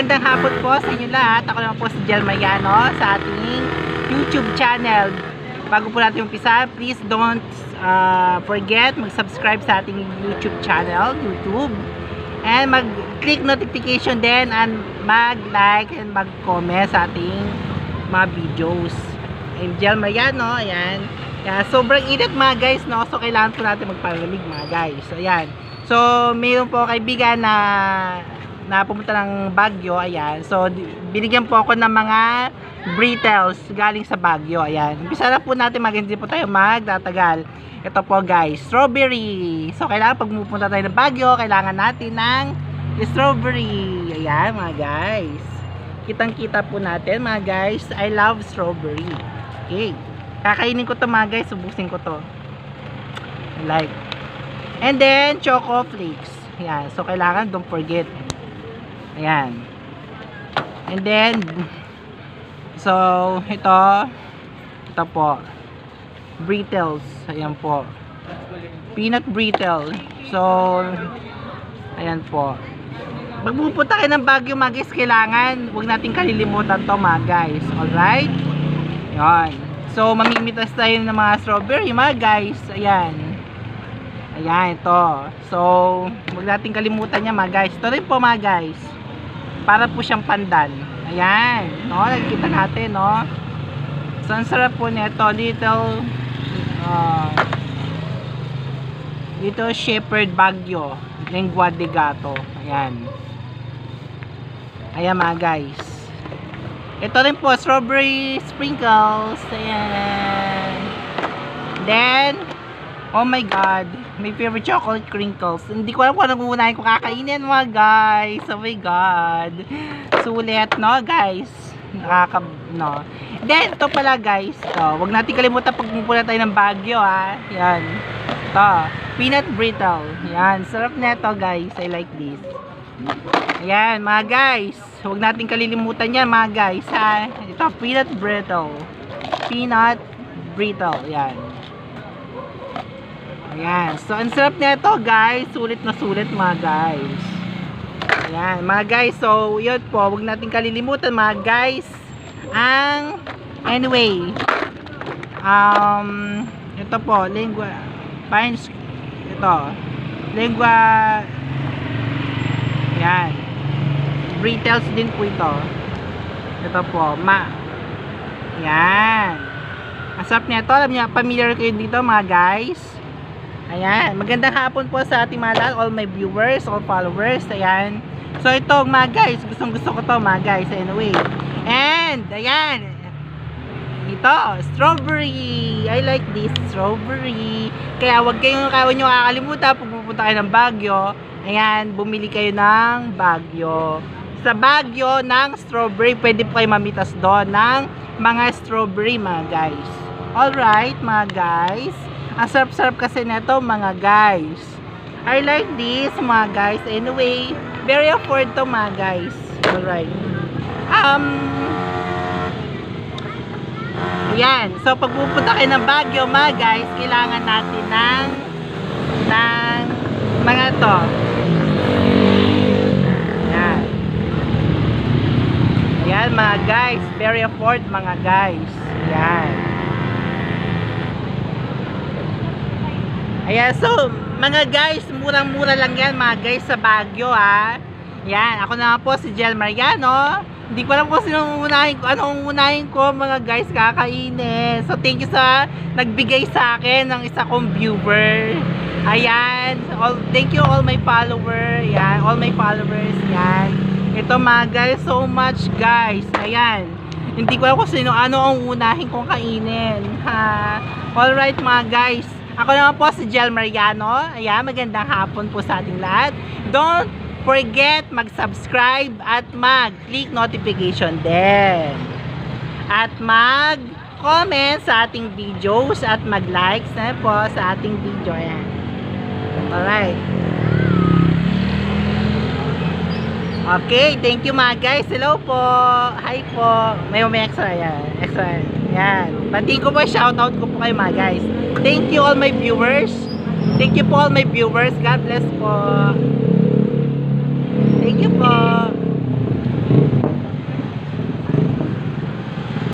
magandang hapon po sa inyo lahat. Ako naman po si Jel Mariano sa ating YouTube channel. Bago po natin umpisa, please don't uh, forget mag-subscribe sa ating YouTube channel, YouTube. And mag-click notification din and mag-like and mag-comment sa ating mga videos. I'm Jel Mariano, ayan. Kaya sobrang init mga guys, no? So kailangan po natin magpalamig mga guys. Ayan. So mayroon po kaibigan na na pumunta ng Baguio, ayan. So, binigyan po ako ng mga Brittles galing sa Baguio, ayan. Umpisa na po natin mag po tayo magtatagal. Ito po guys, strawberry. So, kailangan pag pupunta tayo ng Baguio, kailangan natin ng strawberry. Ayan mga guys. Kitang-kita po natin mga guys. I love strawberry. Okay. Kakainin ko to mga guys, subusin ko to. Like. And then, choco flakes. Ayan. So, kailangan don't forget. Ayan. And then, so, ito, ito po, Brittles. Ayan po. Peanut brittle. So, ayan po. Pag pupunta kayo ng Baguio, mga guys, kailangan, huwag natin kalilimutan to, mga guys. Alright? Ayan. So, mamimitas tayo ng mga strawberry, mga guys. Ayan. Ayan, ito. So, huwag natin kalimutan niya, mga guys. Ito rin po, mga guys. Para po siyang pandan. Ayan. No, nakikita natin, no? So, ang sarap po nito. Little, uh, Little Shepherd Baguio. Lengua de Gato. Ayan. Ayan, mga guys. Ito rin po, strawberry sprinkles. Ayan. Then, oh my god, may favorite chocolate crinkles. Hindi ko alam kung anong uunahin ko kakainin mga guys. Oh my god. Sulit, no guys? Nakaka, no. Then, ito pala guys. To, wag natin kalimutan pag pupunta tayo ng Baguio ha. Yan. Ito, peanut brittle. Yan, sarap nito guys. I like this. Ayan, mga guys. Huwag natin kalilimutan yan, mga guys, ha. Ito, peanut brittle. Peanut brittle. Ayan. Ayan. So, ang sarap nito, guys. Sulit na sulit, mga guys. Ayan, mga guys. So, yun po. Huwag natin kalilimutan, mga guys. Ang, anyway, um, ito po, lingua, pines, ito, lingua, yan. Brittles din po ito. Ito po, ma. Yan. Ang sarap nito. Alam niyo, familiar kayo dito mga guys. Ayan. Magandang hapon po sa ating mga lahat, all my viewers, all followers. Ayan. So ito mga guys, gustong gusto ko to mga guys. Anyway. And, ayan. Ito, strawberry. I like this strawberry. Kaya wag kayong kaya nyo kakalimutan pag pupunta kayo ng Baguio. Ayan, bumili kayo ng Baguio. Sa Baguio ng strawberry, pwede po kayo mamitas doon ng mga strawberry mga guys. Alright mga guys. Ang sarap-sarap kasi nito mga guys. I like this mga guys. Anyway, very afford to mga guys. Alright. Um, Ayan. So, pag pupunta kayo ng Baguio, mga guys, kailangan natin ng ng mga to. Ayan. Ayan, mga guys. Very afford, mga guys. Ayan. Ayan, so, mga guys, murang-mura lang yan, mga guys, sa Baguio, ha. Yan, ako na po si Jel Mariano. Hindi ko alam kung sino unahin ko, anong unahin ko, mga guys, kakainin. So, thank you sa nagbigay sa akin ng isa kong viewer. Ayan, all, thank you all my follower. Yan, all my followers. Yan. Ito mga guys, so much guys. Ayan. Hindi ko alam kung sino, ano ang unahin kong kainin. Ha? Alright mga guys. Ako naman po si Jel Mariano. Ayan, magandang hapon po sa ating lahat. Don't forget mag-subscribe at mag-click notification din. At mag-comment sa ating videos at mag-likes na po sa ating video. Ayan. Alright. Okay, thank you mga guys. Hello po. Hi po. May may extra yan. Extra. Yan. Pati ko po, shoutout ko po kayo mga guys. Thank you all my viewers. Thank you po all my viewers. God bless po. Thank you po.